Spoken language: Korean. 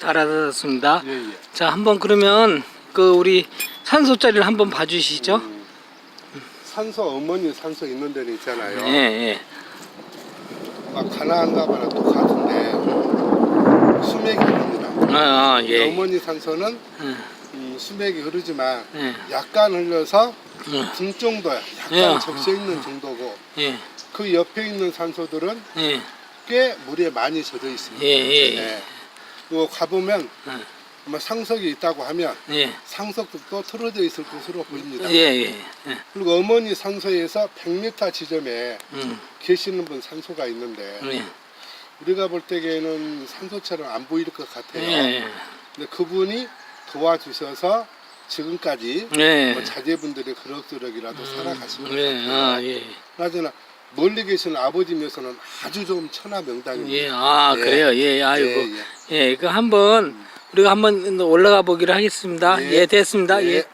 달아놨습니다. 예, 예. 자, 한번 그러면 그 우리 산소 자리를 한번 봐주시죠. 음, 산소 어머니 산소 있는 데는 있잖아요. 예, 예. 막 가나안가 봐라 똑같은데 수맥이 흐릅니다. 아, 아 예. 어머니 산소는 예, 음, 수맥이 흐르지만 예, 약간 흘려서 예, 등 정도야. 약간 예. 적셔 있는 정도고 예, 그 옆에 있는 산소들은 예, 꽤 물에 많이 젖어 있습니다. 예, 예. 네. 이거 가보면 예, 아마 상석이 있다고 하면 예, 상석도 또 틀어져 있을 것으로 보입니다. 예, 예, 예. 그리고 어머니 산소에서 100m 지점에 음, 계시는 분 산소가 있는데 예, 우리가 볼 때에는 산소처럼 안 보일 것 같아요. 예, 근데 그분이 도와주셔서 지금까지 예. 뭐 자제분들이 그럭저럭이라도 살아가신 것 예, 같아요. 아, 예. 나저나 멀리 계신 아버지면서는 아주 좀 천하 명당입니다. 예, 아, 예. 그래요. 예, 아이고. 예, 예, 그 한번 우리가 한번 올라가 보기로 하겠습니다. 예. 예, 됐습니다. 예. 예.